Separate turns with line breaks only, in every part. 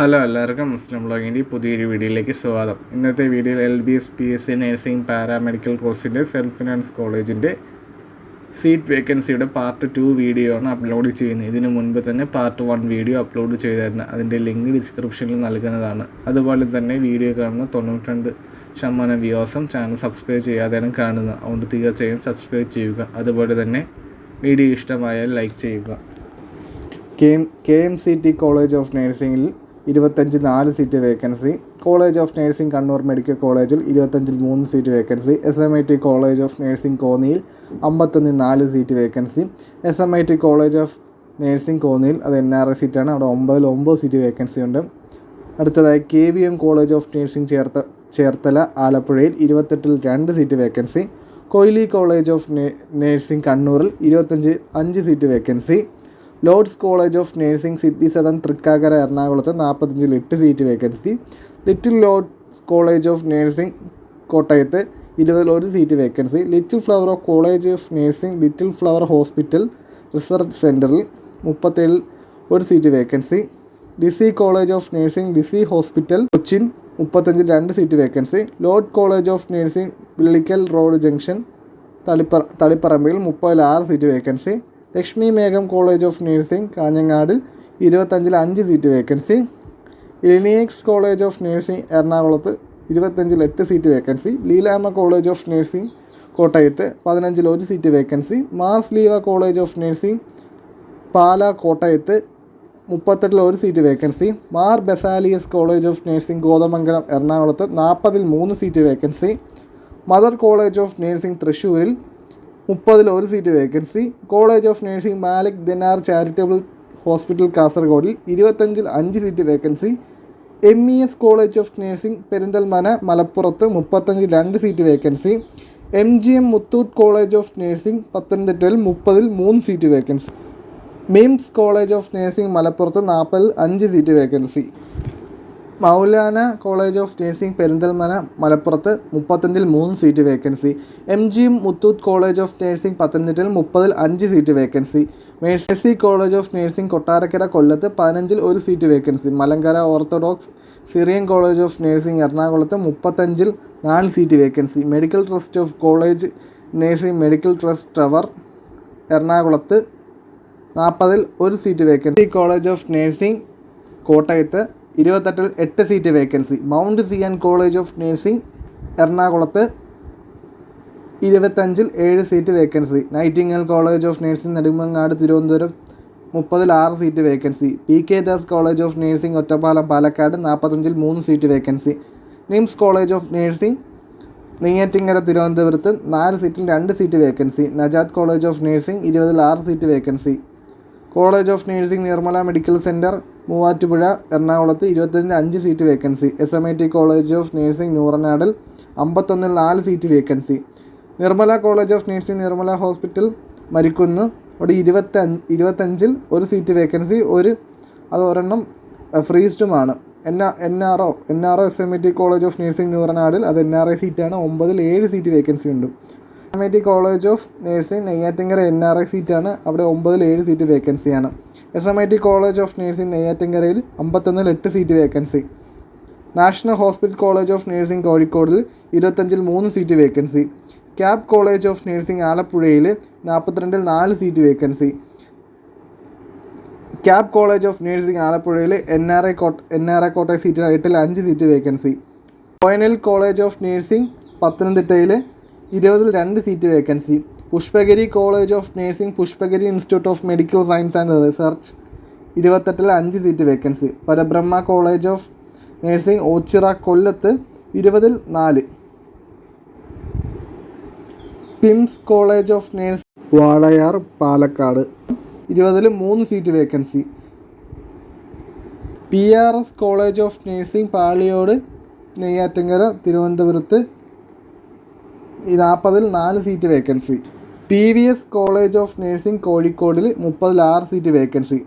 Hello എല്ലാവർക്കും മുസ്ലിം ബ്ലോഗിന്റെ പുതിയൊരു വീഡിയോയിലേക്ക് സ്വാഗതം. ഇന്നത്തെ വീഡിയോയിൽ L B S P S C nursing paramedical കോഴ്സിന്റെ സെൽഫ് ഫിനാൻസ് കോളേജിന്റെ സീറ്റ് വേക്കൻസിയുടെ പാർട്ട് ടു വീഡിയോ ആണ് അപ്ലോഡ് ചെയ്യുന്നത്. ഇതിന് മുൻപ് തന്നെ പാർട്ട് വൺ വീഡിയോ അപ്ലോഡ് ചെയ്തായിരുന്നു അതിന്റെ ലിങ്ക് ഡിസ്ക്രിപ്ഷനിൽ നൽകുന്നതാണ്. അതുപോലെ തന്നെ വീഡിയോ കാണുന്ന തൊണ്ണൂറ്റിരണ്ട് ശതമാനം വ്യൂസും ചാനൽ സബ്സ്ക്രൈബ് ചെയ്യാതെയാണ് കാണുന്നത്. അതുകൊണ്ട് തീർച്ചയായും സബ്സ്ക്രൈബ് ചെയ്യുക. അതുപോലെ തന്നെ വീഡിയോ ഇഷ്ടമായാൽ ലൈക്ക് ചെയ്യുക. K M C T college of നഴ്സിംഗിൽ ഇരുപത്തഞ്ച് നാല് seat vacancy. College of nursing Kannur medical കോളേജിൽ ഇരുപത്തഞ്ചിൽ മൂന്ന് seat vacancy. S M I T college of nursing കോന്നിയിൽ അമ്പത്തൊന്നിൽ നാല് seat vacancy. S M I T college of nursing കോന്നിയിൽ അത് എൻ ആർ ഐ സീറ്റാണ്. അവിടെ ഒമ്പതിൽ ഒമ്പത് സീറ്റ് വേക്കൻസി ഉണ്ട്. അടുത്തതായി K V M college of nursing ചേർത്ത ചേർത്തല ആലപ്പുഴയിൽ ഇരുപത്തെട്ടിൽ രണ്ട് seat vacancy. Koyili college of nursing കണ്ണൂരിൽ ഇരുപത്തഞ്ച് അഞ്ച് seat vacancy. Lourdes college of nursing Siddhi Sadan Thrikkakara എറണാകുളത്ത് നാൽപ്പത്തഞ്ചിൽ എട്ട് seat vacancy. Little Lourdes college of nursing കോട്ടയത്ത് ഇരുപതിൽ ഒരു seat vacancy. Little flower of college of nursing little flower hospital research സെന്ററിൽ മുപ്പത്തേഴിൽ ഒരു seat vacancy. DC college of nursing DC hospital Cochin മുപ്പത്തഞ്ചിൽ രണ്ട് seat vacancy. Lord college of nursing Pillikkal road junction തളിപ്പറ തളിപ്പറമ്പിൽ മുപ്പതിൽ ആറ് സീറ്റ് വേക്കൻസി. ലക്ഷ്മി മേഘം college of nursing കാഞ്ഞങ്ങാടിൽ ഇരുപത്തഞ്ചിൽ അഞ്ച് സീറ്റ് വേക്കൻസി. ഇലിനിയക്സ് കോളേജ് ഓഫ് നഴ്സിംഗ് എറണാകുളത്ത് ഇരുപത്തഞ്ചിൽ എട്ട് seat vacancy. Leelama college of nursing കോട്ടയത്ത് പതിനഞ്ചിൽ ഒരു seat vacancy. Mar Sleeva college of nursing Pala കോട്ടയത്ത് മുപ്പത്തെട്ടിൽ ഒരു seat vacancy. Mar Baselius college of nursing Kothamangalam എറണാകുളത്ത് നാൽപ്പതിൽ മൂന്ന് seat vacancy. Mother college of nursing തൃശ്ശൂരിൽ മുപ്പതിൽ ഒരു seat vacancy college of nursing Malik Dinar charitable hospital കാസർഗോഡിൽ ഇരുപത്തഞ്ചിൽ അഞ്ച് seat vacancy M E S college of nursing Perinthalmanna മലപ്പുറത്ത് മുപ്പത്തഞ്ചിൽ രണ്ട് seat vacancy M G M Muthoot college of nursing പത്തനംതിട്ടയിൽ മുപ്പതിൽ മൂന്ന് seat vacancy MIMS college of nursing മലപ്പുറത്ത് നാൽപ്പതിൽ അഞ്ച് seat vacancy Maulana college of nursing Perinthalmanna മലപ്പുറത്ത് മുപ്പത്തഞ്ചിൽ മൂന്ന് seat vacancy. M G Muthoot college of nursing പത്തനംതിട്ടയിൽ മുപ്പതിൽ അഞ്ച് seat vacancy. Mercy college of nursing Kottarakkara കൊല്ലത്ത് പതിനഞ്ചിൽ ഒരു seat vacancy. Malankara orthodox Syrian college of nursing എറണാകുളത്ത് മുപ്പത്തഞ്ചിൽ നാല് seat vacancy. Medical trust of college nursing medical trust tower എറണാകുളത്ത് നാൽപ്പതിൽ ഒരു seat vacancy. College of nursing കോട്ടയത്ത് ഇരുപത്തെട്ടിൽ എട്ട് seat vacancy Mount Zion college of nursing എറണാകുളത്ത് ഇരുപത്തഞ്ചിൽ ഏഴ് seat vacancy Nightingale college of nursing Nedumangad Thiruvananthapuram മുപ്പതിൽ ആറ് seat vacancy P K Das college of nursing Ottapalam Palakkad നാൽപ്പത്തഞ്ചിൽ മൂന്ന് seat vacancy NIMS college of nursing Neyyattinkara തിരുവനന്തപുരത്ത് നാല് സീറ്റിൽ രണ്ട് seat vacancy Najad college of nursing ഇരുപതിൽ ആറ് seat vacancy college of nursing Nirmala medical centre Muvattupuzha എറണാകുളത്ത് ഇരുപത്തഞ്ച് അഞ്ച് seat vacancy. S M I T college of nursing നൂറനാടിൽ അമ്പത്തൊന്നിൽ നാല് seat vacancy. Nirmala college of nursing Nirmala hospital മരിക്കുന്ന്. അവിടെ ഇരുപത്തഞ്ച് ഇരുപത്തഞ്ചിൽ ഒരു സീറ്റ് വേക്കൻസി ഒരു അത് ഒരെണ്ണം ഫ്രീസ്റ്റുമാണ്. N N R O N R O S M I T college of nursing നൂറനാടിൽ അത് എൻ ആർ ഐ സീറ്റാണ്. ഒമ്പതിൽ ഏഴ് സീറ്റ് വേക്കൻസി ഉണ്ട്. T college of nursing Neyyattinkara N R I സീറ്റാണ് അവിടെ ഒമ്പതിൽ ഏഴ് സീറ്റ് വേക്കൻസിയാണ് S M I T college of nursing നെയ്യാറ്റിങ്കരയിൽ അമ്പത്തൊന്നിൽ എട്ട് seat vacancy national hospital college of nursing കോഴിക്കോടിൽ ഇരുപത്തഞ്ചിൽ മൂന്ന് seat vacancy cab college of nursing ആലപ്പുഴയിൽ നാൽപ്പത്തിരണ്ടിൽ നാല് seat vacancy cab college of nursing ആലപ്പുഴയിൽ N R I quota N R I Kottayam seat എട്ടിൽ അഞ്ച് സീറ്റ് വേക്കൻസി കോയനൽ കോളേജ് ഓഫ് നേഴ്സിംഗ് പത്തനംതിട്ടയിൽ ഇരുപതിൽ രണ്ട് seat vacancy Pushpagiri college of nursing Pushpagiri institute of medical science and research ഇരുപത്തെട്ടിൽ അഞ്ച് seat vacancy Parabrahma college of nursing Oachira കൊല്ലത്ത് ഇരുപതിൽ നാല്. PIMS college of nurse Walayar Palakkad. ഇരുപതിൽ മൂന്ന് seat vacancy P R S college of nursing Paliyode Neyyattinkara തിരുവനന്തപുരത്ത് നാൽപ്പതിൽ നാല് seat vacancy P V S college of nursing കോഴിക്കോടിൽ മുപ്പതിൽ ആറ് seat vacancy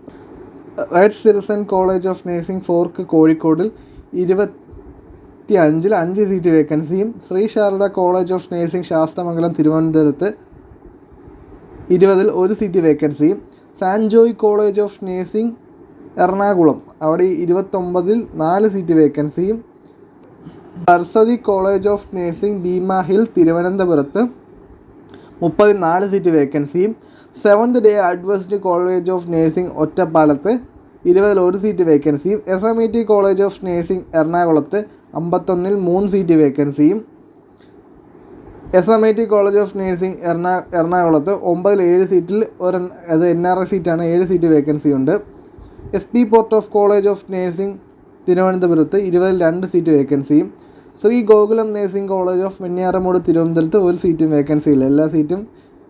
right citizen college of nursing Feroke കോഴിക്കോടിൽ ഇരുപത്തി അഞ്ചിൽ അഞ്ച് seat വേക്കൻസിയും Shri Sarada college of nursing Sasthamangalam തിരുവനന്തപുരത്ത് ഇരുപതിൽ ഒരു seat വേക്കൻസിയും San Joy college of nursing Ernakulam അവിടെ ഇരുപത്തൊമ്പതിൽ നാല് seat വേക്കൻസിയും Saraswati college of nursing Bheema hill തിരുവനന്തപുരത്ത് മുപ്പത്തിനാല് നാല് seat വേക്കൻസിയും Seventh Day Adventist college of nursing ഒറ്റപ്പാലത്ത് ഇരുപതിൽ ഒരു seat വേക്കൻസിയും S M E T college of nursing എറണാകുളത്ത് അമ്പത്തൊന്നിൽ മൂന്ന് seat വേക്കൻസിയും S M I T college of nursing എറണാ എറണാകുളത്ത് ഒമ്പതിൽ ഏഴ് സീറ്റിൽ ഒരു അത് എൻ ആർ ഐ സീറ്റാണ് ഏഴ് സീറ്റ് വേക്കൻസി ഉണ്ട് S P fort of college of nursing തിരുവനന്തപുരത്ത് ഇരുപതിൽ രണ്ട് seat വേക്കൻസിയും Shri Gokulam nursing college of Venniyaramoodu തിരുവനന്തപുരത്ത് ഒരു സീറ്റും വേക്കൻസി ഇല്ല. എല്ലാ സീറ്റും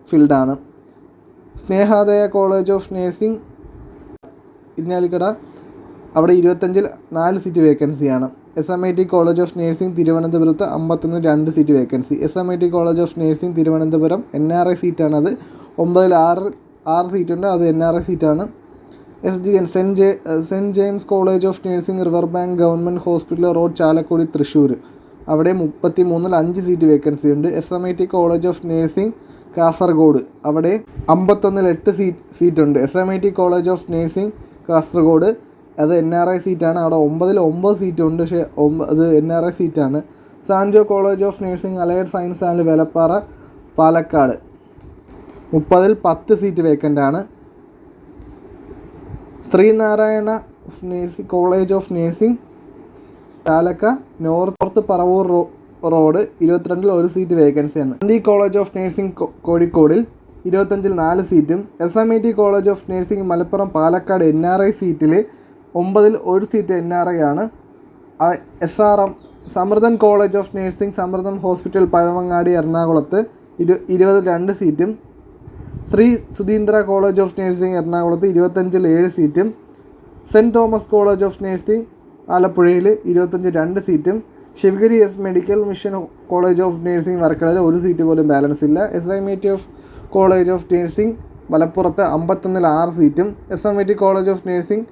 ഫിൽഡാണ് Snehodaya college of nursing Irinjalakuda അവിടെ ഇരുപത്തഞ്ചിൽ നാല് സീറ്റ് വേക്കൻസിയാണ് S M I T college of nursing തിരുവനന്തപുരത്ത് അമ്പത്തൊന്ന് രണ്ട് seat vacancy S M I T college of nursing Thiruvananthapuram N R I സീറ്റാണത് ഒമ്പതിൽ ആറ് ആറ് സീറ്റുണ്ട്. അത് എൻ ആർ ഐ സീറ്റാണ്. S D N saint J saint James college of nursing river bank government hospital road Chalakudy Thrissur. അവിടെ മുപ്പത്തി മൂന്നിൽ അഞ്ച് seat vacancy ഉണ്ട്. S M I T college of nursing Kasaragod. അവിടെ അമ്പത്തൊന്നിൽ എട്ട് seat സീറ്റുണ്ട്. S M I T college of nursing Kasaragod. അത് N R I സീറ്റാണ്. അവിടെ ഒമ്പതിൽ ഒമ്പത് സീറ്റുണ്ട്. പക്ഷേ അത് എൻ ആർ ഐ സീറ്റാണ്. Sanjo college of nursing allied science and Velappara Palakkad. മുപ്പതിൽ പത്ത് സീറ്റ് വേക്കന്റ് ആണ്. Sreenarayana nursing college of nursing Chalakka north Paravur road ഇരുപത്തിരണ്ടിൽ ഒരു സീറ്റ് വേക്കൻസിയാണ്. ഗാന്ധി കോളേജ് ഓഫ് നേഴ്സിംഗ് കോഴിക്കോടിൽ ഇരുപത്തഞ്ചിൽ നാല് സീറ്റും S M I T college of nursing Malappuram Palakkad N R I സീറ്റിൽ ഒമ്പതിൽ ഒരു സീറ്റ് എൻ ആർ ഐ ആണ്. S R M സമൃദ്ധൻ college of nursing സമൃദ്ധം hospital Pazhavangadi എറണാകുളത്ത് ഇരു ഇരുപതിൽ രണ്ട് സീറ്റും Shri Sudheendra college of nursing എറണാകുളത്ത് ഇരുപത്തഞ്ചിൽ ഏഴ് സീറ്റും saint Thomas college of nursing ആലപ്പുഴയിൽ ഇരുപത്തഞ്ച് രണ്ട് സീറ്റും Sivagiri S medical mission college of nursing വർക്കലയിൽ ഒരു സീറ്റ് പോലും ബാലൻസ് ഇല്ല. S I M of college of nursing മലപ്പുറത്ത് അമ്പത്തൊന്നിൽ ആറ് സീറ്റും S M I T college of nursing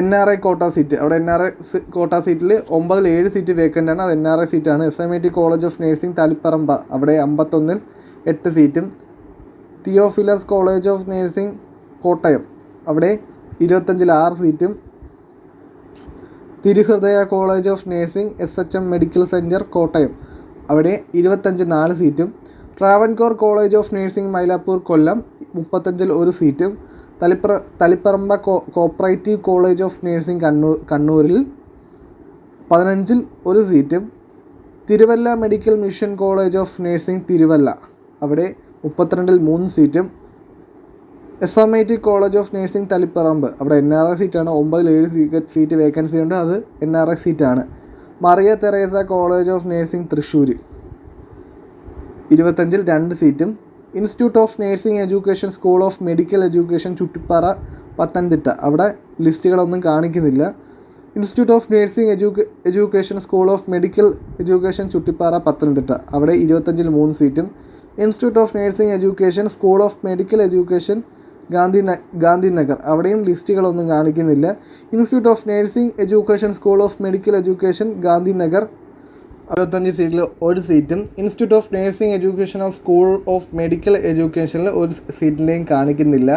N R I quota seat. അവിടെ എൻ ആർ ഐ കോട്ട സീറ്റിൽ ഒമ്പതിൽ ഏഴ് സീറ്റ് വേക്കന്റ് ആണ്. അത് എൻ ആർ ഐ സീറ്റാണ്. S M I T college of nursing Taliparamba. അവിടെ അമ്പത്തൊന്നിൽ എട്ട് സീറ്റും Theophilus college of nursing Kottayam. അവിടെ ഇരുപത്തഞ്ചിൽ ആറ് സീറ്റും. Thiruhrudaya college of nursing S H M medical centre Kottayam. അവിടെ ഇരുപത്തഞ്ച് നാല് സീറ്റും. Travancore college of nursing Mylapore Kollam. മുപ്പത്തഞ്ചിൽ ഒരു സീറ്റും. തളിപ്പറ Taliparamba cooperative college of nursing Kannur കണ്ണൂരിൽ പതിനഞ്ചിൽ ഒരു സീറ്റും. Thiruvalla medical mission college of nursing Thiruvalla. അവിടെ മുപ്പത്തിരണ്ടിൽ മൂന്ന് സീറ്റും. S M I T college of nursing Taliparamba. അവിടെ എൻ ആർ ഐ സീറ്റാണ്. ഒമ്പതിൽ ഏഴ് സീറ്റ് സീറ്റ് വേക്കൻസി ഉണ്ട്. അത് എൻ ആർ ഐ സീറ്റാണ്. Maria Theresa college of nursing Thrissur ഇരുപത്തഞ്ചിൽ രണ്ട് സീറ്റും. Institute of nursing education school of medical education Chuttippara Pathanamthitta. അവിടെ ലിസ്റ്റുകളൊന്നും കാണിക്കുന്നില്ല. Institute of nursing എഡ്യൂക്കേ education school of medical education Chuttippara Pathanamthitta. അവിടെ ഇരുപത്തഞ്ചിൽ മൂന്ന് സീറ്റും. Institute of nursing education school of medical education Gandhi Gandhinagar അവിടെയും ലിസ്റ്റുകളൊന്നും കാണിക്കുന്നില്ല. Institute of nursing education school of medical education Gandhinagar അറുപത്തഞ്ച് സീറ്റിൽ ഒരു സീറ്റും institute of nursing education of school of medical എഡ്യൂക്കേഷനിൽ ഒരു സീറ്റിലെയും കാണിക്കുന്നില്ല.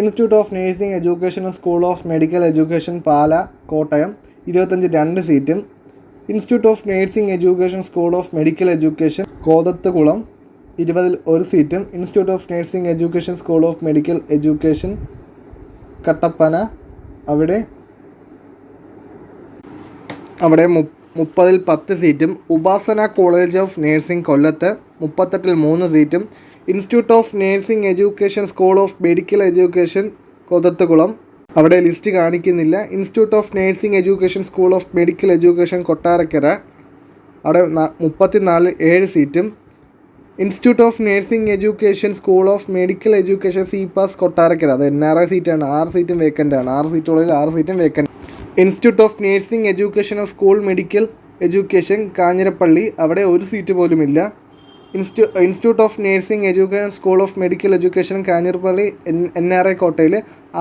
Institute of nursing education school of medical education Pala Kottayam. ഇരുപത്തഞ്ച് രണ്ട് സീറ്റും. Institute of nursing education school of medical education Koothattukulam. ഇരുപതിൽ ഒരു സീറ്റും institute of nursing education school of medical education Kattappana. അവിടെ അവിടെ മുപ്പതിൽ പത്ത് സീറ്റും ഉപാസന കോളേജ് ഓഫ് നേഴ്സിംഗ് കൊല്ലത്ത് മുപ്പത്തെട്ടിൽ മൂന്ന് സീറ്റും institute of nursing education school of medical education Koothattukulam അവിടെ ലിസ്റ്റ് കാണിക്കുന്നില്ല. Institute of nursing education school of medical education Kottarakkara. അവിടെ മുപ്പത്തിനാല് ഏഴ് സീറ്റും institute of nursing education school of medical education C PAS Kottarakkara. അത് എൻ ആർ ഐ സീറ്റാണ് ആറ് സീറ്റും വേക്കന്റ് ആണ്. ആറ് സീറ്റുകളിൽ ആറ് സീറ്റും vacant institute of nursing education of school medical education Kanjirappally. അവിടെ ഒരു സീറ്റ് പോലുമില്ല ഇൻസ്റ്റി institute of nursing education school of medical education Kanjirappally N N R I കോട്ടയിൽ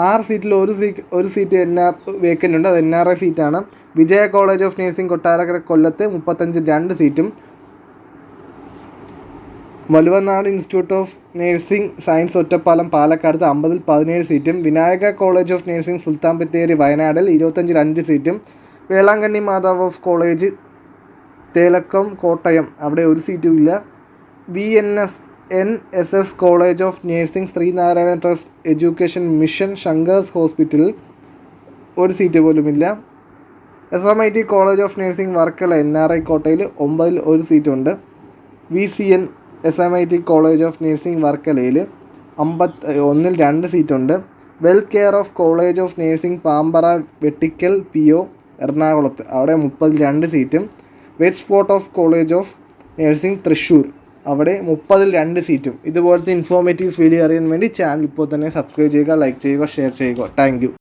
ആറ് സീറ്റിൽ ഒരു സീറ്റ് ഒരു സീറ്റ് എൻ ആർ വേക്കന്റ് ഉണ്ട്. അത് എൻ ആർ ഐ സീറ്റാണ് Vijaya college of nursing Kottarakkara കൊല്ലത്ത്. മുപ്പത്തഞ്ച് രണ്ട് സീറ്റും Valluvanad institute of nursing science Ottapalam Palakkad അമ്പതിൽ പതിനേഴ് സീറ്റും Vinayaka college of nursing Sultan Bathery വയനാടിൽ ഇരുപത്തഞ്ചിൽ അഞ്ച് സീറ്റും വേളാങ്കണ്ണി മാതാവ് ഓഫ് കോളേജ് തേലക്കം കോട്ടയം അവിടെ ഒരു സീറ്റും ഇല്ല. V N S N S S college of nursing Sreenarayana trust education mission Sankar's ഹോസ്പിറ്റലിൽ ഒരു സീറ്റ് പോലുമില്ല S M I T college of nursing Varkala N R I കോട്ടയിൽ ഒമ്പതിൽ ഒരു സീറ്റുണ്ട്. V C N S M I T college of nursing വർക്കലയിൽ അമ്പത്തി ഒന്നിൽ രണ്ട് സീറ്റുണ്ട്. Well care of college of nursing Pampara Vettikkal P O എറണാകുളത്ത്. അവിടെ മുപ്പതിൽ രണ്ട് സീറ്റും. West spot of college of nursing Thrissur. അവിടെ മുപ്പതിൽ രണ്ട് സീറ്റും. ഇതുപോലത്തെ ഇൻഫോർമേറ്റീവ് വീഡിയോ അറിയാൻ വേണ്ടി ചാനൽ ഇപ്പോൾ തന്നെ സബ്സ്ക്രൈബ് ചെയ്യുക ലൈക്ക് ചെയ്യുക ഷെയർ ചെയ്യുക. താങ്ക്